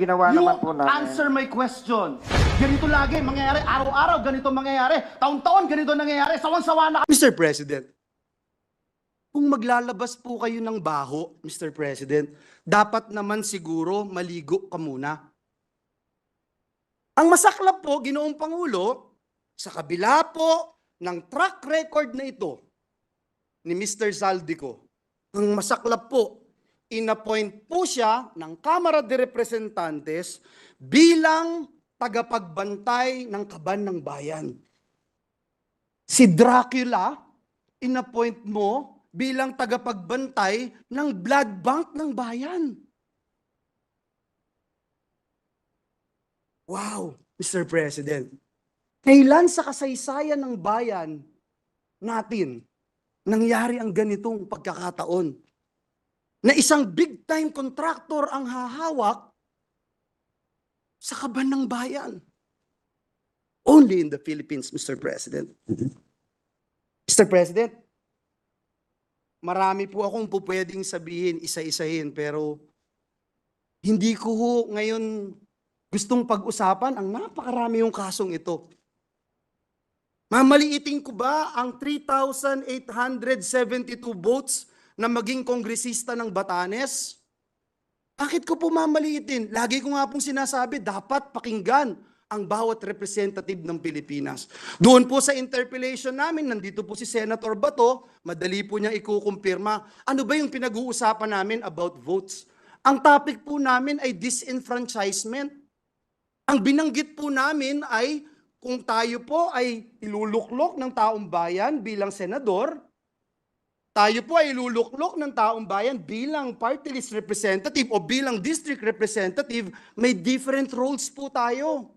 Ginawa You naman po namin. answer my question. Ganito lagi mangyayari, araw-araw ganito mangyayari, taon-taon ganito nangyayari, sawan-sawa na Mr. President, kung maglalabas po kayo ng baho, Mr. President, dapat naman siguro maligo ka muna. Ang masaklap po, Ginoong Pangulo, sa kabila po ng track record na ito ni Mr. Zaldico, ang masaklap po, inappoint po siya ng Kamara de Representantes bilang tagapagbantay ng kaban ng bayan. Si Dracula, inappoint mo bilang tagapagbantay ng blood bank ng bayan. Wow, Mr. President. Kailan sa kasaysayan ng bayan natin nangyari ang ganitong pagkakataon? Na isang big time contractor ang hahawak sa kaban ng bayan. Only in the Philippines, Mr. President. Mr. President, marami po akong po pwedeng sabihin, isa-isahin, pero hindi ko ho ngayon gustong pag-usapan ang napakarami yung kasong ito. Mamaliitin ko ba ang 3,872 votes na maging kongresista ng Batanes? Bakit ko po mamaliitin? Lagi ko nga pong sinasabi, dapat pakinggan ang bawat representative ng Pilipinas. Doon po sa interpellation namin, nandito po si Senator Bato, madali po niya ikukumpirma. Ano ba yung pinag-uusapan namin about votes? Ang topic po namin ay disenfranchisement. Ang binanggit po namin ay kung tayo po ay iluluklok ng taong bayan bilang senador, tayo po ay iluluklok ng taong bayan bilang party list representative o bilang district representative, may different roles po tayo.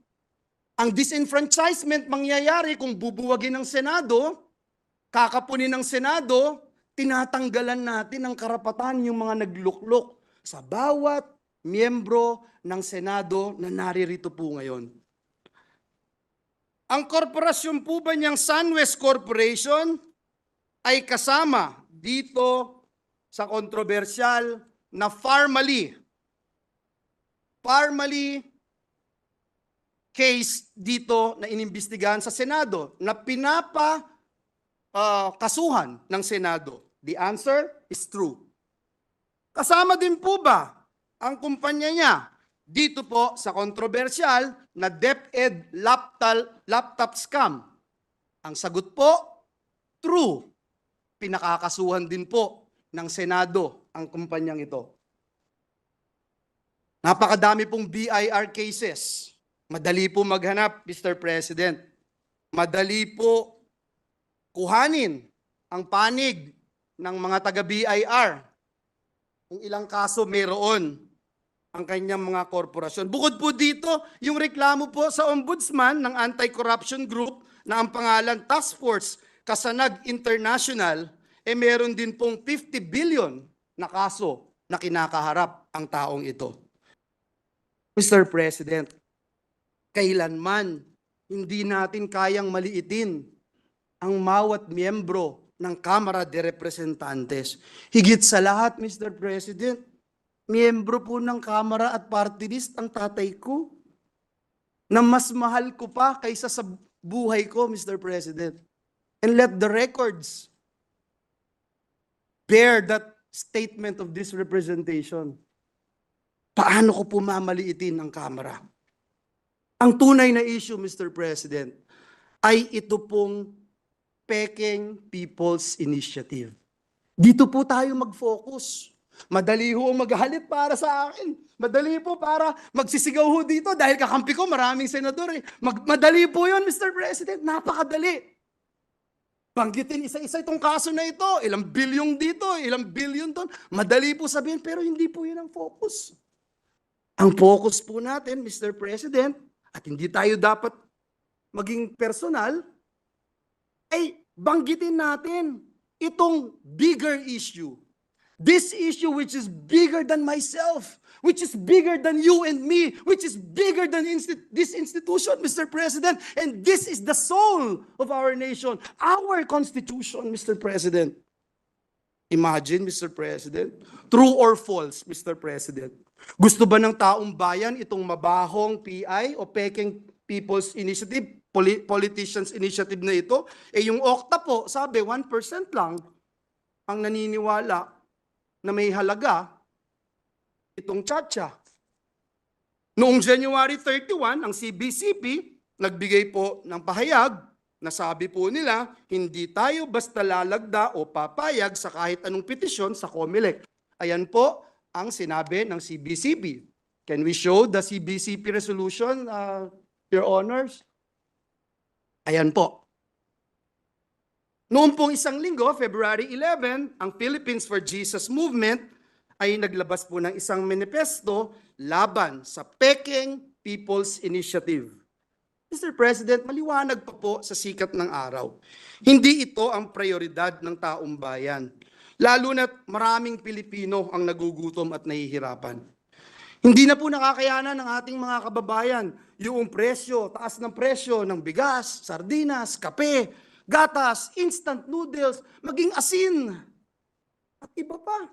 Ang disenfranchisement mangyayari kung bubuwagin ng Senado, kakapunin ng Senado, tinatanggalan natin ang karapatan yung mga nagluklok sa bawat miyembro ng Senado na naririto po ngayon. Ang korporasyon po ba niyang SunWest Corporation ay kasama dito sa kontrobersyal na Farmally. Farmally case dito na inimbestigahan sa Senado na pinapa ah, kasuhan ng Senado. The answer is true. Kasama din po ba ang kumpanya niya dito po sa kontrobersyal na DepEd laptop, laptop scam? Ang sagot po, true. Pinakakasuhan din po ng Senado ang kumpanyang ito. Napakadami pong BIR cases. Madali po maghanap, Mr. President. Madali po kuhanin ang panig ng mga taga-BIR. Kung ilang kaso mayroon ang kanyang mga korporasyon. Bukod po dito, yung reklamo po sa ombudsman ng anti-corruption group na ang pangalan Task Force Kasanag International, eh meron din pong 50 billion na kaso na kinakaharap ang taong ito. Mr. President, kailanman hindi natin kayang maliitin ang mawat miyembro ng Kamara de Representantes. Higit sa lahat, Mr. President, miyembro po ng Kamara at party list ang tatay ko na mas mahal ko pa kaysa sa buhay ko, Mr. President. And let the records bear that statement of this representation. Paano ko po mamaliitin ang Kamara? Ang tunay na issue, Mr. President, ay ito pong Peking People's Initiative. Dito po tayo mag-focus. Madali ho maghalit para sa akin. Madali po para magsisigaw ho dito dahil kakampi ko maraming senador eh. Mag- madali po yun, Mr. President. Napakadali. Banggitin isa-isa itong kaso na ito. Ilang bilyong dito, ilang bilyon doon. Madali po sabihin, pero hindi po yun ang focus. Ang focus po natin, Mr. President, at hindi tayo dapat maging personal, ay banggitin natin itong bigger issue. This issue which is bigger than myself, which is bigger than you and me, which is bigger than insti- this institution, Mr. President. And this is the soul of our nation, our constitution, Mr. President. Imagine, Mr. President, true or false, Mr. President. Gusto ba ng taong bayan itong mabahong PI o peking People's Initiative, Poli- Politicians Initiative na ito? Eh yung OCTA po, sabi 1% lang ang naniniwala na may halaga itong tsatsya. Noong January 31, ang CBCP nagbigay po ng pahayag na sabi po nila, hindi tayo basta lalagda o papayag sa kahit anong petisyon sa COMELEC. Ayan po ang sinabi ng CBCP. Can we show the CBCP resolution, uh, Your Honors? Ayan po. Noong pong isang linggo, February 11, ang Philippines for Jesus Movement ay naglabas po ng isang manifesto laban sa Peking People's Initiative. Mr. President, maliwanag pa po sa sikat ng araw. Hindi ito ang prioridad ng taong bayan. Lalo na't maraming Pilipino ang nagugutom at nahihirapan. Hindi na po nakakayanan ng ating mga kababayan yung presyo, taas ng presyo ng bigas, sardinas, kape, gatas, instant noodles, maging asin, at iba pa.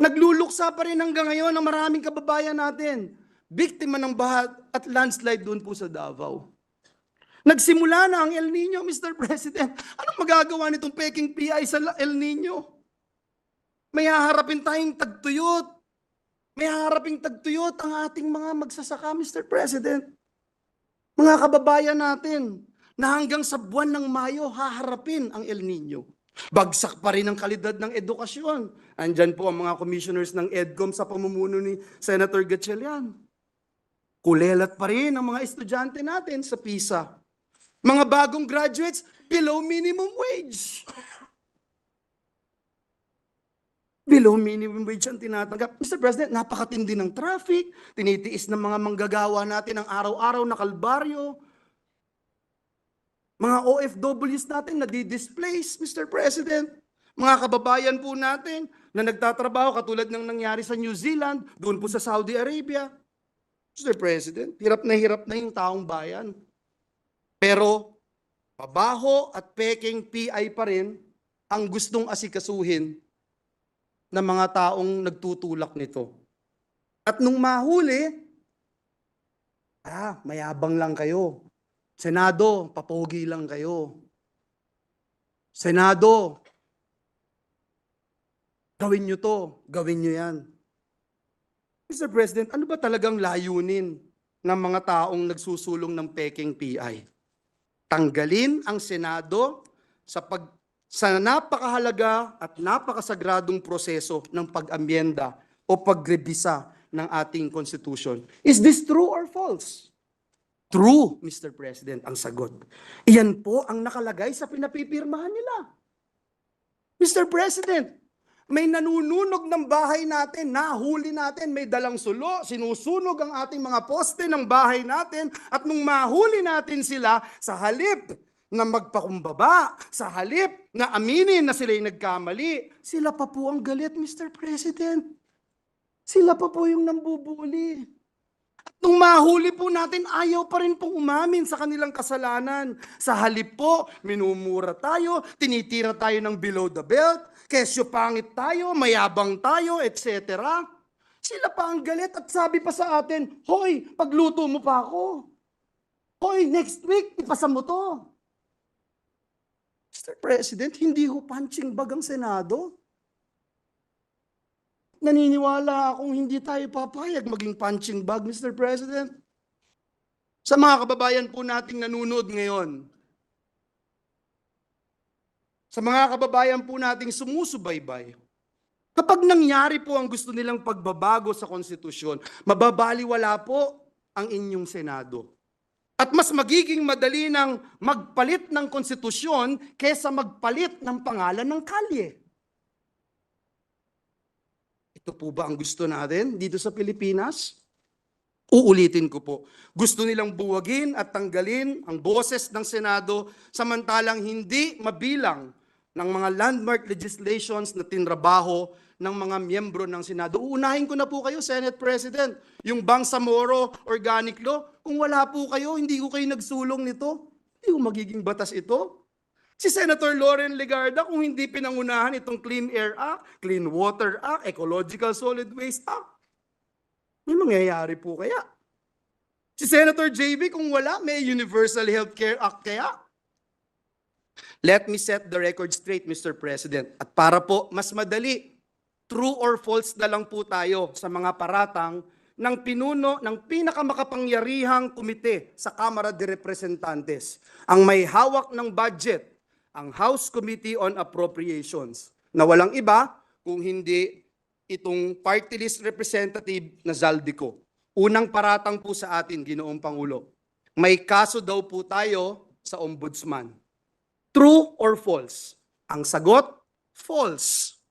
Nagluluksa pa rin hanggang ngayon ang maraming kababayan natin. Biktima ng baha at landslide doon po sa Davao. Nagsimula na ang El Nino, Mr. President. Anong magagawa nitong peking PI sa El Nino? May haharapin tayong tagtuyot. May haharaping tagtuyot ang ating mga magsasaka, Mr. President. Mga kababayan natin na hanggang sa buwan ng Mayo haharapin ang El Nino. Bagsak pa rin ang kalidad ng edukasyon. Andyan po ang mga commissioners ng EDCOM sa pamumuno ni Senator Gatchalian. Kulelat pa rin ang mga estudyante natin sa PISA. Mga bagong graduates, below minimum wage. Below minimum wage ang tinatanggap. Mr. President, napakatindi ng traffic, tinitiis ng mga manggagawa natin ang araw-araw na kalbaryo. Mga OFWs natin na di-displace, Mr. President. Mga kababayan po natin na nagtatrabaho katulad ng nangyari sa New Zealand, doon po sa Saudi Arabia. Mr. President, hirap na hirap na yung taong bayan. Pero, pabaho at peking PI pa rin ang gustong asikasuhin ng mga taong nagtutulak nito. At nung mahuli, ah, mayabang lang kayo. Senado, papogi lang kayo. Senado, gawin nyo to, gawin nyo yan. Mr. President, ano ba talagang layunin ng mga taong nagsusulong ng peking PI? Tanggalin ang Senado sa pag sa napakahalaga at napakasagradong proseso ng pag-amyenda o pagrebisa ng ating Constitution. Is this true or false? True, Mr. President, ang sagot. Iyan po ang nakalagay sa pinapipirmahan nila. Mr. President, may nanununog ng bahay natin, nahuli natin, may dalang sulo, sinusunog ang ating mga poste ng bahay natin, at nung mahuli natin sila, sa halip na magpakumbaba, sa halip na aminin na sila'y nagkamali, sila pa po ang galit, Mr. President. Sila pa po yung nambubuli. Nung mahuli po natin, ayaw pa rin pong umamin sa kanilang kasalanan. Sa halip po, minumura tayo, tinitira tayo ng below the belt, kesyo pangit tayo, mayabang tayo, etc. Sila pa ang galit at sabi pa sa atin, Hoy, pagluto mo pa ako. Hoy, next week, ipasa mo to. Mr. President, hindi ho punching bag ang Senado. Naniniwala akong hindi tayo papayag maging punching bag, Mr. President. Sa mga kababayan po nating nanonood ngayon, sa mga kababayan po nating sumusubaybay, kapag nangyari po ang gusto nilang pagbabago sa konstitusyon, mababaliwala po ang inyong Senado. At mas magiging madali ng magpalit ng konstitusyon kesa magpalit ng pangalan ng kalye. Ito po ba ang gusto natin dito sa Pilipinas? Uulitin ko po. Gusto nilang buwagin at tanggalin ang boses ng Senado samantalang hindi mabilang ng mga landmark legislations na tinrabaho ng mga miyembro ng Senado. Uunahin ko na po kayo, Senate President, yung Bangsamoro Organic Law. Kung wala po kayo, hindi ko kayo nagsulong nito. Hindi ko magiging batas ito. Si Senator Lauren Legarda, kung hindi pinangunahan itong Clean Air Act, Clean Water Act, Ecological Solid Waste Act, May mangyayari po kaya? Si Senator JB, kung wala, may Universal Healthcare Act kaya? Let me set the record straight, Mr. President. At para po mas madali, true or false na lang po tayo sa mga paratang ng pinuno ng pinakamakapangyarihang komite sa Kamara de Representantes, ang may hawak ng budget, ang House Committee on Appropriations, na walang iba kung hindi itong party list representative na Zaldico. Unang paratang po sa atin, Ginoong Pangulo. May kaso daw po tayo sa ombudsman. True or false? Ang sagot, false.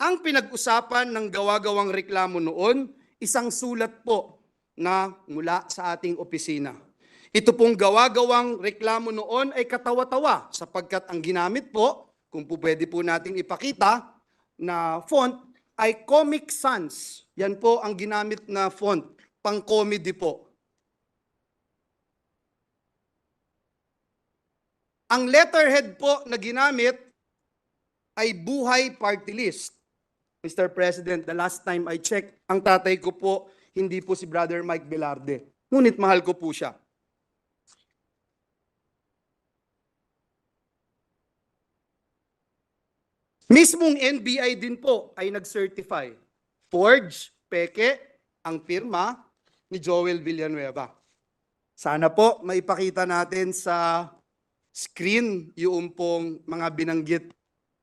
Ang pinag-usapan ng gawa-gawang reklamo noon, isang sulat po na mula sa ating opisina. Ito pong gawa-gawang reklamo noon ay katawa-tawa sapagkat ang ginamit po, kung po pwede po nating ipakita, na font ay Comic Sans. Yan po ang ginamit na font, pang-comedy po. Ang letterhead po na ginamit ay buhay party list. Mr. President, the last time I checked, ang tatay ko po, hindi po si Brother Mike Velarde. Ngunit mahal ko po siya. Mismong NBI din po ay nag-certify. Forge, peke, ang pirma ni Joel Villanueva. Sana po maipakita natin sa screen yung pong mga binanggit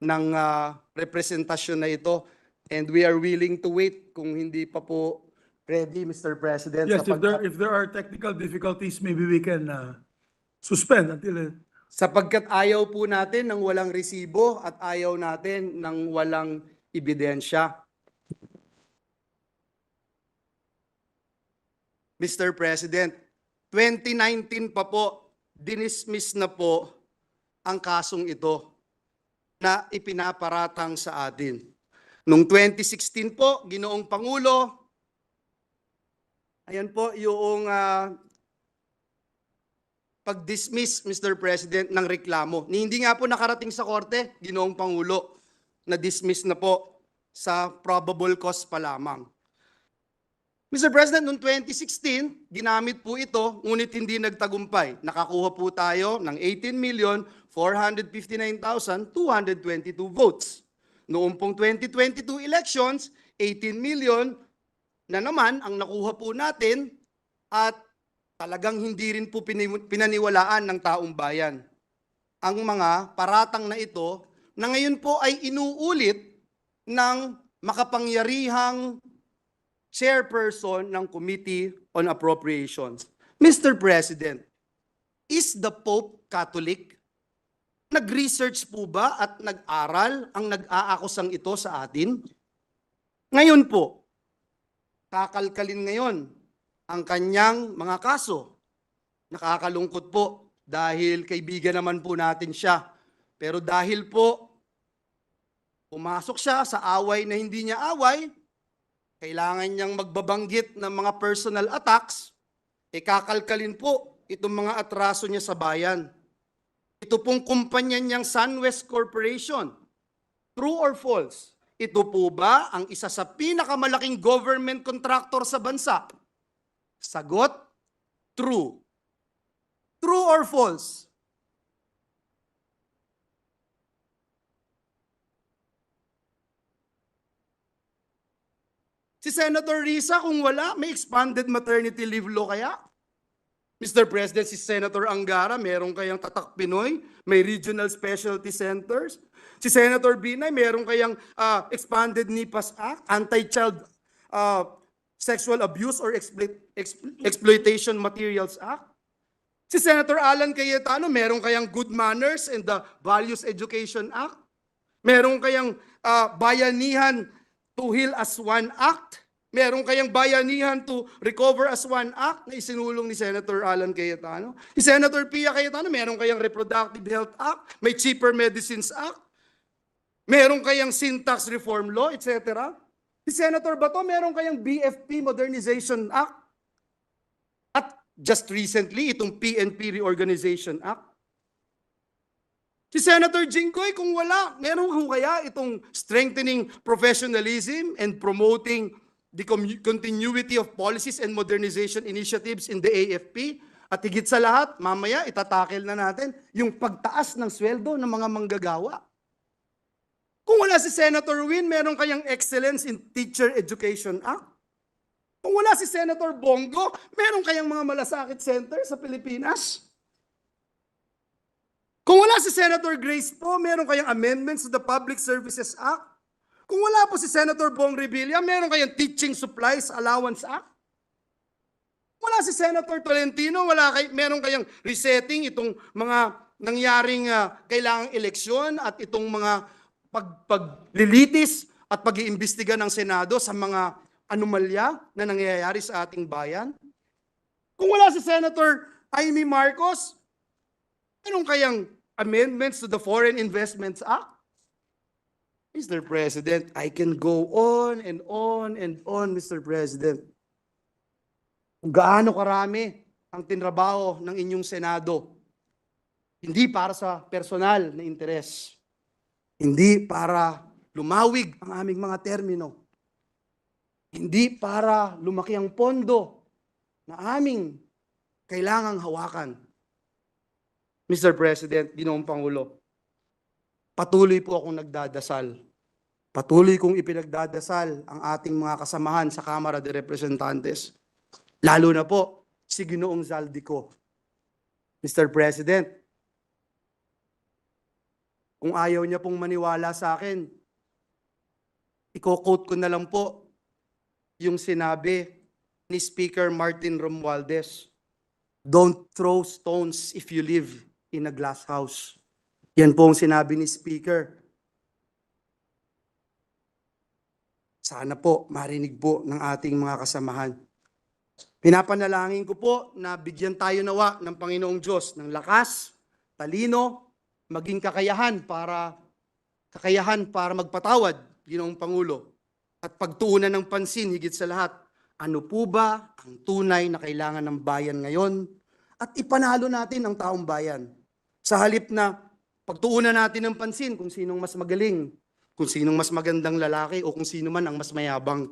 ng ah, representasyon na ito. And we are willing to wait kung hindi pa po ready, Mr. President. Yes, if there, if there are technical difficulties, maybe we can uh, suspend until, uh, Sapagkat ayaw po natin ng walang resibo at ayaw natin ng walang ebidensya. Mr. President, 2019 pa po, dinismiss na po ang kasong ito na ipinaparatang sa atin. Noong 2016 po, Ginoong Pangulo, ayan po yung ah, pag-dismiss, Mr. President, ng reklamo. Ni hindi nga po nakarating sa korte, ginoong Pangulo, na dismiss na po sa probable cause pa lamang. Mr. President, noong 2016, ginamit po ito, ngunit hindi nagtagumpay. Nakakuha po tayo ng 18,459,222 votes. Noong pong 2022 elections, 18 million na naman ang nakuha po natin at talagang hindi rin po pinaniwalaan ng taong bayan. Ang mga paratang na ito na ngayon po ay inuulit ng makapangyarihang chairperson ng Committee on Appropriations. Mr. President, is the Pope Catholic? Nag-research po ba at nag-aral ang nag-aakusang ito sa atin? Ngayon po, kakalkalin ngayon ang kanyang mga kaso. Nakakalungkot po dahil kaibigan naman po natin siya. Pero dahil po pumasok siya sa away na hindi niya away, kailangan niyang magbabanggit ng mga personal attacks, e kakalkalin po itong mga atraso niya sa bayan. Ito pong kumpanya niyang SunWest Corporation. True or false? Ito po ba ang isa sa pinakamalaking government contractor sa bansa? Sagot, true. True or false? Si Senator Risa, kung wala, may expanded maternity leave law kaya? Mr. President, si Senator Angara, meron kayang Tatak Pinoy, may regional specialty centers. Si Senator Binay, meron kayang ah, expanded NIPAS Act, Anti-Child ah, Sexual Abuse or Exploit- Expl- Exploitation Materials Act. Si Senator Alan Cayetano, meron kayang Good Manners and the Values Education Act. Meron kayang ah, Bayanihan to Heal as One Act. Meron kayang Bayanihan to Recover as One Act na isinulong ni Senator Alan Cayetano. Si Senator Pia Cayetano, meron kayang Reproductive Health Act, may Cheaper Medicines Act, meron kayang Syntax Reform Law, etc. Si Senator Bato, meron kayang BFP Modernization Act. At just recently, itong PNP Reorganization Act. Si Senator Jinggoy, kung wala, meron kung kaya itong strengthening professionalism and promoting the continuity of policies and modernization initiatives in the AFP. At higit sa lahat, mamaya itatakel na natin yung pagtaas ng sweldo ng mga manggagawa. Kung wala si Senator Win, meron kayang Excellence in Teacher Education Act. Kung wala si Senator Bongo, meron kayang mga malasakit center sa Pilipinas. Kung wala si Senator Grace po, meron kayang amendments to the Public Services Act. Kung wala po si Senator Bong Revilla, meron kayang Teaching Supplies Allowance Act. Wala si Senator Tolentino, wala kay, meron kayang resetting itong mga nangyaring ah, kailangang eleksyon at itong mga pag, paglilitis at pag-iimbestiga ng Senado sa mga anomalya na nangyayari sa ating bayan. Kung wala si Senator Amy Marcos, meron kayang amendments to the Foreign Investments Act? Mr. President, I can go on and on and on, Mr. President. Gaano karami ang tinrabaho ng inyong Senado. Hindi para sa personal na interes. Hindi para lumawig ang aming mga termino. Hindi para lumaki ang pondo na aming kailangang hawakan. Mr. President, Ginoong Pangulo, patuloy po akong nagdadasal. Patuloy kong ipinagdadasal ang ating mga kasamahan sa Kamara de Representantes. Lalo na po si Ginoong Zaldico. Mr. President, kung ayaw niya pong maniwala sa akin, iko-quote ko na lang po yung sinabi ni Speaker Martin Romualdez. Don't throw stones if you live in a glass house. Yan po ang sinabi ni Speaker. Sana po marinig po ng ating mga kasamahan. Pinapanalangin ko po na bigyan tayo nawa ng Panginoong Diyos ng lakas, talino, maging kakayahan para kakayahan para magpatawad, Ginoong Pangulo. At pagtuunan ng pansin higit sa lahat, ano po ba ang tunay na kailangan ng bayan ngayon? At ipanalo natin ang taong bayan. Sa halip na pagtuunan natin ng pansin kung sinong mas magaling, kung sinong mas magandang lalaki o kung sino man ang mas mayabang.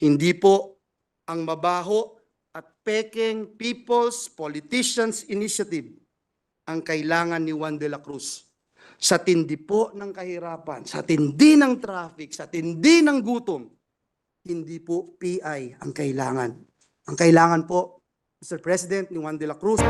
Hindi po ang mabaho at peking People's Politicians Initiative ang kailangan ni Juan de la Cruz. Sa tindi po ng kahirapan, sa tindi ng traffic, sa tindi ng gutom, hindi po PI ang kailangan. Ang kailangan po, Mr. President, ni Juan de la Cruz,